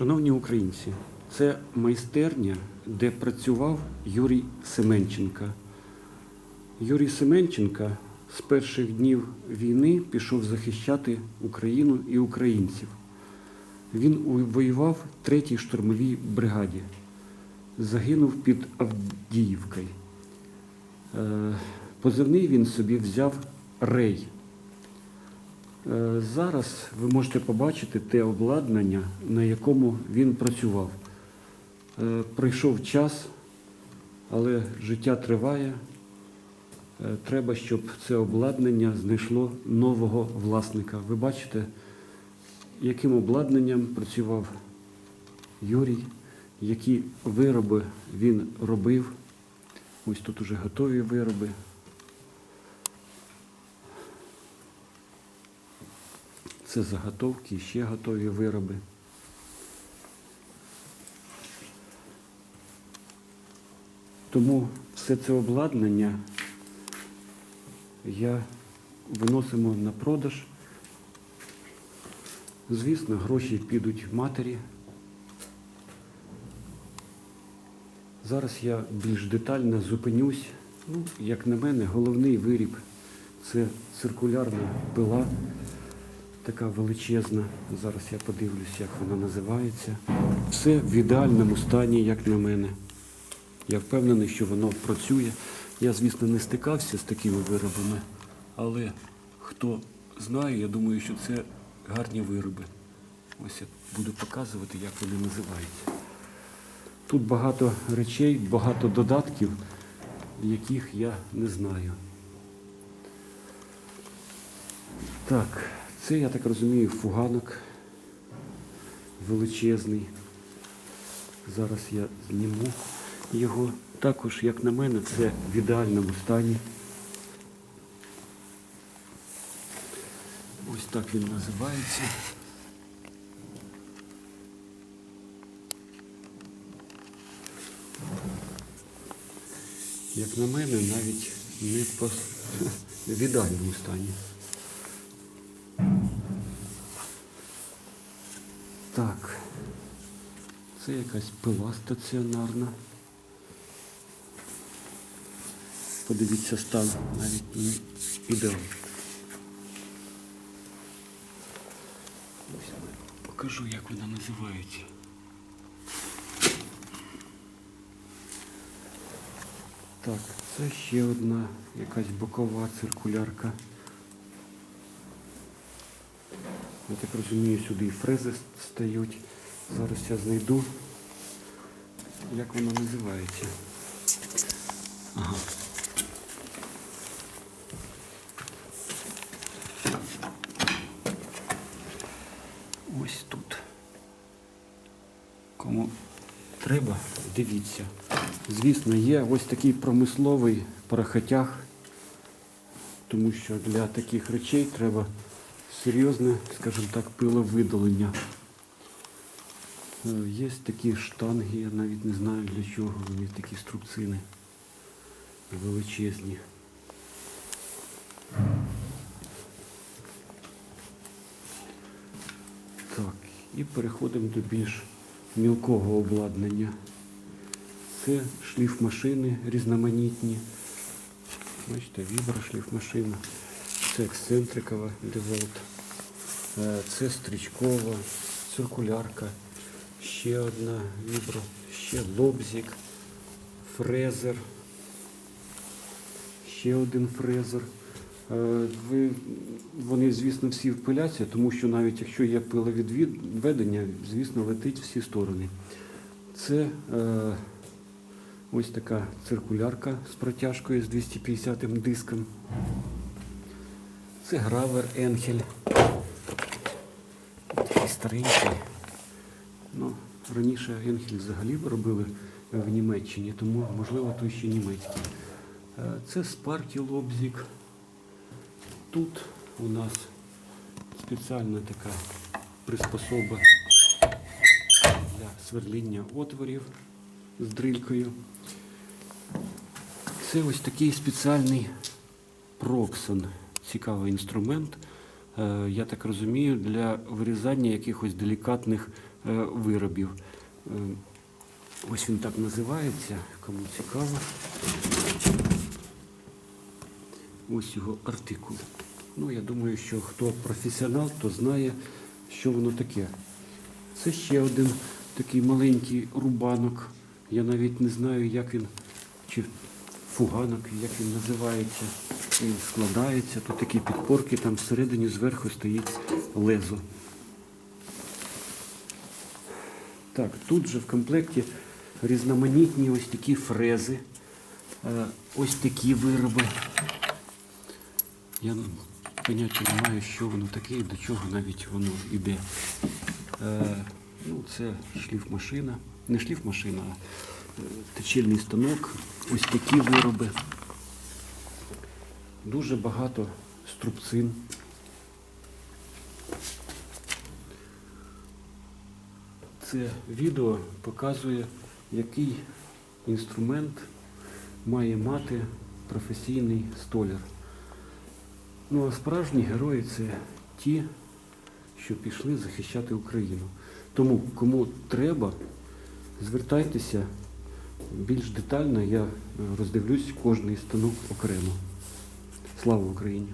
Шановні українці, це майстерня, де працював Юрій Семенченка. Юрій Семенченка з перших днів війни пішов захищати Україну і українців. Він воював в 3-й штурмовій бригаді. Загинув під Авдіївкою. Е, Позивний він собі взяв Рей. Е, Зараз ви можете побачити те обладнання, на якому він працював. Е, Пройшов час, але життя триває. Е, Треба, щоб це обладнання знайшло нового власника. Ви бачите, яким обладнанням працював Юрій, які вироби він робив. Ось тут уже готові вироби. Це заготовки, ще готові вироби. Тому все це обладнання я виносимо на продаж. Звісно, гроші підуть матері. Зараз я більш детально зупинюсь. Ну, як на мене, головний виріб це циркулярна пила, така величезна. Зараз я подивлюсь, як вона називається. Все в ідеальному стані, як на мене. Я впевнений, що воно працює. Я, звісно, не стикався з такими виробами, але хто знає, я думаю, що це гарні вироби. Ось я буду показувати, як вони називаються. Тут багато речей, багато додатків, яких я не знаю. Так, це, я так розумію, фуганок величезний. Зараз я зніму його. Також, як на мене, це в ідеальному стані. Ось так він називається. Як на мене, навіть не по в ідеальному стані. Це якась пила стаціонарна. Подивіться стан навіть не ідеальний. Ось покажу, як вона називається. Так, це ще одна якась бокова циркулярка. Я так розумію, сюди і фрези стають. Зараз я знайду, як вона називається. Ага. Ось тут. Кому треба, дивіться. Звісно, є ось такий промисловий порохотяг, тому що для таких речей треба серйозне, скажімо так, пиловидалення. Е, Є такі штанги, я навіть не знаю для чого вони такі струбцини величезні. Так, і переходимо до більш мілкого обладнання. Це шліфмашини різноманітні. Бачите, віброшліфмашина. Це ексцентрикова деволт. Е, Це стрічкова, циркулярка. Ще одна вібро, ще лобзик, фрезер. Ще один фрезер. Е, Ви, вони, звісно, всі впиляться, тому що навіть якщо є пиловідведення, звісно, летить всі сторони. Це е, ось така циркулярка з протяжкою з 250 м диском. Це гравер Енхель. Такий старенький. Ну, раніше Енхель взагалі робили в Німеччині, тому можливо той ще німецький. Е, Це Спаркі Лобзік. Тут у нас спеціальна така приспособа для сверління отворів з дрилькою. Це ось такий спеціальний проксон, цікавий інструмент. Е, Я так розумію, для вирізання якихось делікатних е, виробів. Е, Ось він так називається, кому цікаво. Ось його артикул. Ну, я думаю, що хто професіонал, то знає, що воно таке. Це ще один такий маленький рубанок. Я навіть не знаю, як він, чи фуганок, як він називається. Він складається. Тут такі підпорки, там всередині зверху стоїть лезо. Так, тут же в комплекті різноманітні ось такі фрези, е, ось такі вироби. Я поняття не маю, що воно таке і до чого навіть воно йде. Е, ну, це шліфмашина. Не шліфмашина, а е, точильний станок. Ось такі вироби. Дуже багато струбцин. Це відео показує, який інструмент має мати професійний столяр. Ну а справжні герої це ті, що пішли захищати Україну. Тому кому треба, звертайтеся більш детально, я е, роздивлюсь кожний станок окремо. Слава Україні!